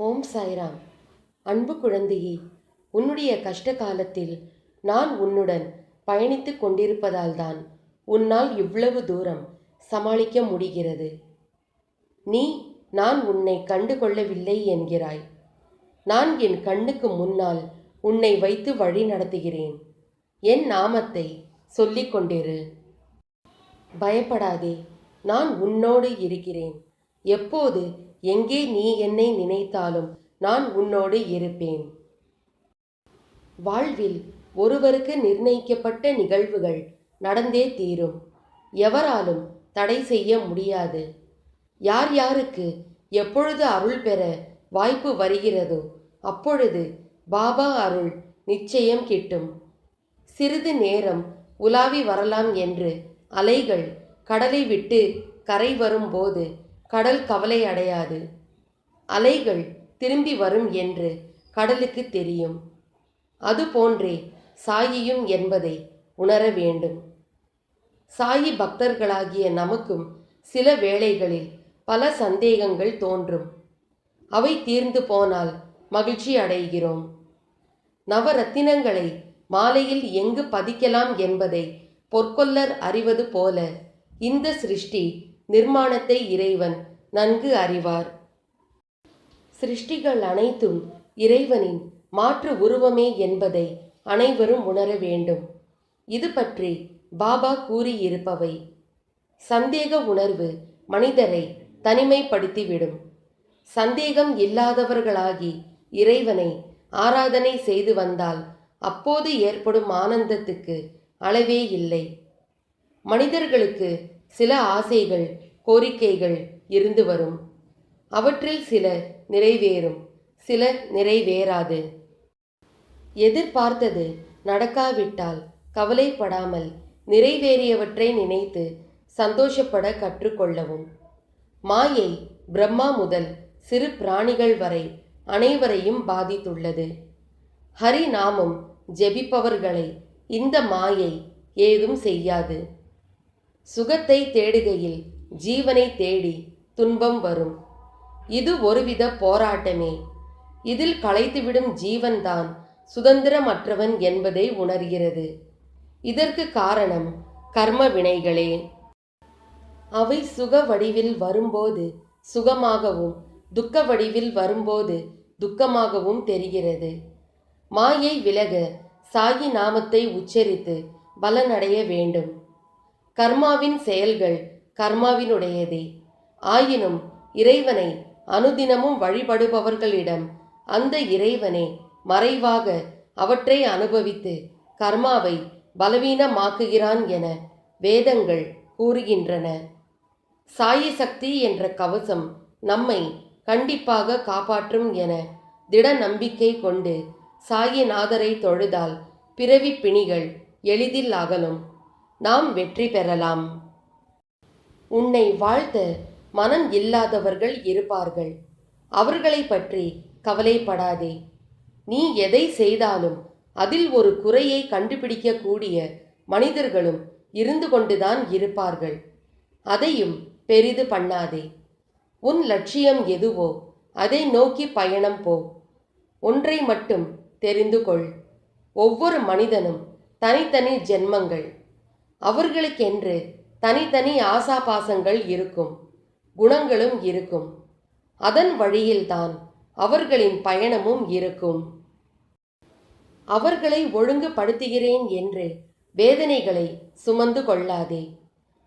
ஓம் சாய்ராம். அன்பு குழந்தையே உன்னுடைய கஷ்ட காலத்தில் நான் உன்னுடன் பயணித்துக் கொண்டிருப்பதால்தான் உன்னால் இவ்வளவு தூரம் சமாளிக்க முடிகிறது. நீ நான் உன்னை கண்டு கொள்ளவில்லை என்கிறாய். நான் என் கண்ணுக்கு முன்னால் உன்னை வைத்து வழி நடத்துகிறேன். என் நாமத்தை சொல்லிக் கொண்டிரு. பயப்படாதே நான் உன்னோடு இருக்கிறேன். எப்போது எங்கே நீ என்னை நினைத்தாலும் நான் உன்னோடு இருப்பேன். வாழ்வில் ஒருவருக்கு நிர்ணயிக்கப்பட்ட நிகழ்வுகள் நடந்தே தீரும். எவராலும் தடை செய்ய முடியாது. யார் யாருக்கு எப்பொழுது அருள் பெற வாய்ப்பு வருகிறதோ அப்பொழுது பாபா அருள் நிச்சயம் கிட்டும். சிறிது நேரம் உலாவி வரலாம் என்று அலைகள் கடலை விட்டு கரை வரும்போது கடல் கவலை அடையாது. அலைகள் திரும்பி வரும் என்று கடலுக்கு தெரியும். அதுபோன்றே சாயியும் என்பதை உணர வேண்டும். சாயி பக்தர்களாகிய நமக்கும் சில வேளைகளில் பல சந்தேகங்கள் தோன்றும். அவை தீர்ந்து போனால் மகிழ்ச்சி அடைகிறோம். நவரத்தினங்களை மாலையில் எங்கு பதிக்கலாம் என்பதை பொற்கொல்லர் அறிவது போல இந்த சிருஷ்டி நிர்மாணத்தை இறைவன் நன்கு அறிவார். சிருஷ்டிகள் அனைத்தும் இறைவனின் மாற்று உருவமே என்பதை அனைவரும் உணர வேண்டும். இது பற்றி பாபா கூறியிருப்பவை. சந்தேக உணர்வு மனிதரை தனிமைப்படுத்திவிடும். சந்தேகம் இல்லாதவர்களாகி இறைவனை ஆராதனை செய்து வந்தால் அப்போது ஏற்படும் ஆனந்தத்துக்கு அளவே இல்லை. மனிதர்களுக்கு சில ஆசைகள் கோரிக்கைகள் இருந்து வரும். அவற்றில் சில நிறைவேறும் சில நிறைவேறாது. எதிர்பார்த்தது நடக்காவிட்டால் கவலைப்படாமல் நிறைவேறியவற்றை நினைத்து சந்தோஷப்பட கற்றுக்கொள்ளவும். மாயை பிரம்மா முதல் சிறு பிராணிகள் வரை அனைவரையும் பாதித்துள்ளது. ஹரிநாமம் ஜெபிப்பவர்களை இந்த மாயை ஏதும் செய்யாது. சுகத்தை தேடுகையில் ஜீவனை தேடி துன்பம் வரும். இது ஒருவித போராட்டமே. இதில் களைத்துவிடும் ஜீவன்தான் சுதந்திரமற்றவன் என்பதை உணர்கிறது. இதற்கு காரணம் கர்ம வினைகளே. அவை சுக வடிவில் வரும்போது சுகமாகவும் துக்க வடிவில் வரும்போது துக்கமாகவும் தெரிகிறது. மாயை விலக சாயி நாமத்தை உச்சரித்து பலனடைய வேண்டும். கர்மாவின் செயல்கள் கர்மாவினுடையதே. ஆயினும் இறைவனை அனுதினமும் வழிபடுபவர்களிடம் அந்த இறைவனை மறைவாக அவற்றை அனுபவித்து கர்மாவை பலவீனமாக்குகிறான் என வேதங்கள் கூறுகின்றன. சாயி சக்தி என்ற கவசம் நம்மை கண்டிப்பாக காப்பாற்றும் என திட நம்பிக்கை கொண்டு சாயிநாதரை தொழுதால் பிறவி பிணிகள் எளிதில் அகலும். நாம் வெற்றி பெறலாம். உன்னை வாழ்த்த மனம் இல்லாதவர்கள் இருப்பார்கள். அவர்களை பற்றி கவலைப்படாதே. நீ எதை செய்தாலும் அதில் ஒரு குறையை கண்டுபிடிக்கக்கூடிய மனிதர்களும் இருந்து கொண்டுதான் இருப்பார்கள். அதையும் பெரிது பண்ணாதே. உன் லட்சியம் எதுவோ அதை நோக்கி பயணம் போ. ஒன்றை மட்டும் தெரிந்து கொள். ஒவ்வொரு மனிதனும் தனித்தனி ஜென்மங்கள். அவர்களுக்கென்று தனித்தனி ஆசாபாசங்கள் இருக்கும் குணங்களும் இருக்கும். அதன் வழியில்தான் அவர்களின் பயணமும் இருக்கும். அவர்களை ஒழுங்குபடுத்துகிறேன் என்று வேதனைகளை சுமந்து கொள்ளாதே.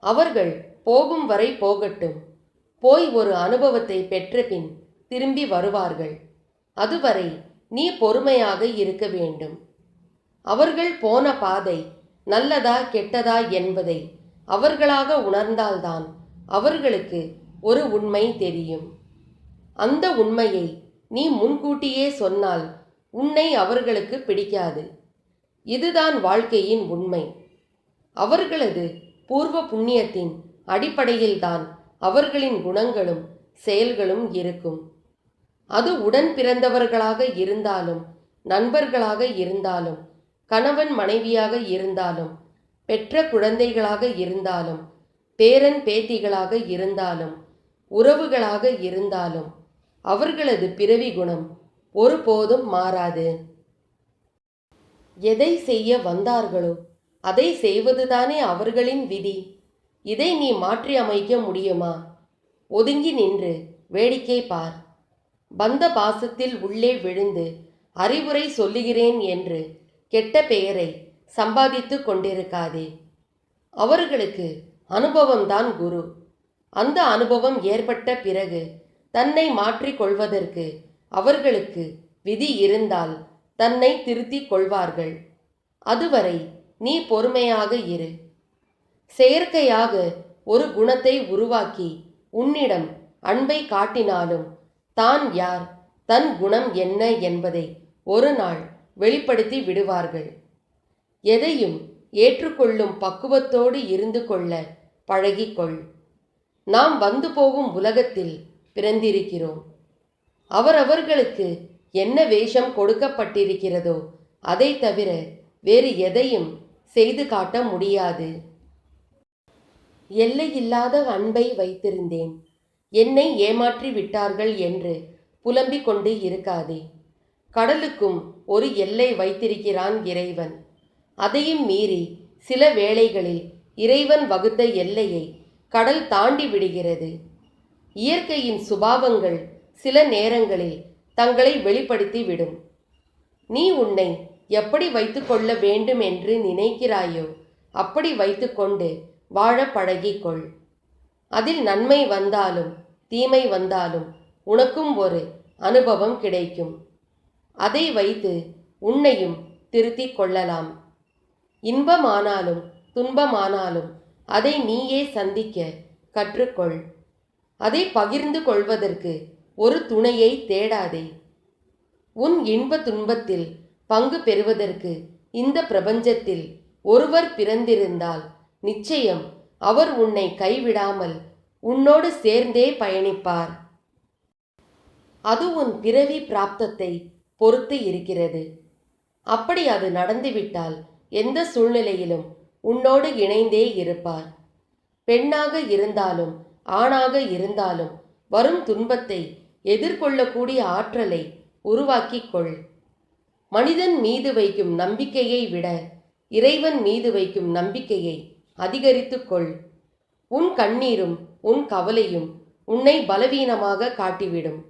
அவர்கள் போகும் வரை போகட்டும். போய் ஒரு அனுபவத்தை பெற்ற பின் திரும்பி வருவார்கள். அதுவரை நீ பொறுமையாக இருக்க வேண்டும். அவர்கள் போன பாதை நல்லதா கெட்டதா என்பதை அவர்களாக உணர்ந்தால்தான் அவர்களுக்கு ஒரு உண்மை தெரியும். அந்த உண்மையை நீ முன்கூட்டியே சொன்னால் உன்னை அவர்களுக்கு பிடிக்காது. இதுதான் வாழ்க்கையின் உண்மை. அவர்களது பூர்வ புண்ணியத்தின் அடிப்படையில்தான் அவர்களின் குணங்களும் செயல்களும் இருக்கும். அது உடன் பிறந்தவர்களாக இருந்தாலும் நண்பர்களாக இருந்தாலும் கணவன் மனைவியாக இருந்தாலும் பெற்ற குழந்தைகளாக இருந்தாலும் பேரன் பேத்திகளாக இருந்தாலும் உறவுகளாக இருந்தாலும் அவர்களது பிறவி குணம் ஒருபோதும் மாறாது. எதை செய்ய வந்தார்களோ அதை செய்வதுதானே அவர்களின் விதி. இதை நீ மாற்றி அமைக்க முடியுமா? ஒதுங்கி நின்று வேடிக்கை பார். பந்த பாசத்தில் உள்ளே விழுந்து அறிவுரை சொல்லுகிறேன் என்று கெட்ட பெயரை சம்பாதித்து கொண்டிருக்காதே. அவர்களுக்கு அனுபவம்தான் குரு. அந்த அனுபவம் ஏற்பட்ட பிறகு தன்னை மாற்றிக் கொள்வதற்கு அவர்களுக்கு விதி இருந்தால் தன்னை திருத்திக் கொள்வார்கள். அதுவரை நீ பொறுமையாக இரு. செயற்கையாக ஒரு குணத்தை உருவாக்கி உன்னிடம் அன்பை காட்டினாலும் தான் யார் தன் குணம் என்ன என்பதை ஒரு நாள் வெளிப்படுத்தி விடுவார்கள். எதையும் ஏற்றுக்கொள்ளும் பக்குவத்தோடு இருந்து கொள்ள பழகிக்கொள். நாம் வந்து போகும் உலகத்தில் பிறந்திருக்கிறோம். அவரவர்களுக்கு என்ன வேஷம் கொடுக்கப்பட்டிருக்கிறதோ அதை தவிர வேறு எதையும் செய்து காட்ட முடியாது. எல்லையில்லாத அன்பை வைத்திருந்தேன். என்னை ஏமாற்றி விட்டார்கள் என்று புலம்பிக் கொண்டு இருக்காதே. கடலுக்கும் ஒரு எல்லை வைத்திருக்கிறான் இறைவன். அதையும் மீறி சில வேளைகளில் இறைவன் வகுத்த எல்லையை கடல் தாண்டி விடுகிறது. இயற்கையின் சுபாவங்கள் சில நேரங்களில் தங்களை வெளிப்படுத்தி விடும். நீ உன்னை எப்படி வைத்துக்கொள்ள வேண்டும் என்று நினைக்கிறாயோ அப்படி வைத்துக்கொண்டு வாழ பழகிக்கொள். அதில் நன்மை வந்தாலும் தீமை வந்தாலும் உனக்கும் ஒரு அனுபவம் கிடைக்கும். அதை வைத்து உன்னையும் திருத்திக் கொள்ளலாம். இன்பமானாலும் துன்பமானாலும் அதை நீயே சந்திக்க கற்றுக்கொள். அதை பகிர்ந்து கொள்வதற்கு ஒரு துணையை தேடாதே. உன் இன்ப துன்பத்தில் பங்கு பெறுவதற்கு இந்த பிரபஞ்சத்தில் ஒருவர் பிறந்திருந்தால் நிச்சயம் அவர் உன்னை கைவிடாமல் உன்னோடு சேர்ந்தே பயணிப்பார். அது உன் பிறவி பிராப்தத்தை பொறுத்து இருக்கிறது. அப்படி அது நடந்துவிட்டால் எந்த சூழ்நிலையிலும் உன்னோடு இணைந்தே இருப்பார். பெண்ணாக இருந்தாலும் ஆணாக இருந்தாலும் வரும் துன்பத்தை எதிர்கொள்ளக்கூடிய ஆற்றலை உருவாக்கிக் கொள் மனிதன் மீது வைக்கும் நம்பிக்கையை விட இறைவன் மீது வைக்கும் நம்பிக்கையை அதிகரித்துக்கொள். உன் கண்ணீரும் உன் கவலையும் உன்னை பலவீனமாக காட்டிவிடும்.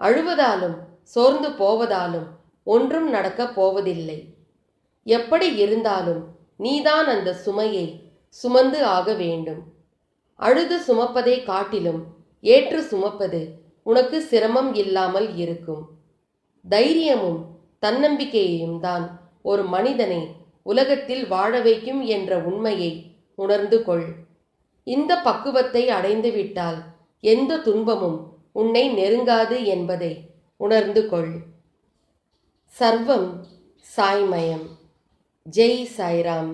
அழுவதாலும் சோர்ந்து போவதாலும் ஒன்றும் நடக்கப் போவதில்லை. எப்படி இருந்தாலும் நீதான் அந்த சுமையை சுமந்து ஆக வேண்டும். அழுது சுமப்பதை காட்டிலும் ஏற்று சுமப்பது உனக்கு சிரமம் இல்லாமல் இருக்கும். தைரியமும் தன்னம்பிக்கையையும் தான் ஒரு மனிதனை உலகத்தில் வாழ வைக்கும் என்ற உண்மையை உணர்ந்து கொள். இந்த பக்குவத்தை அடைந்துவிட்டால் எந்த துன்பமும் உன்னை நெருங்காது என்பதை உணர்ந்து கொள் சர்வம் சாய்மயம். ஜெய் சாய்ராம்.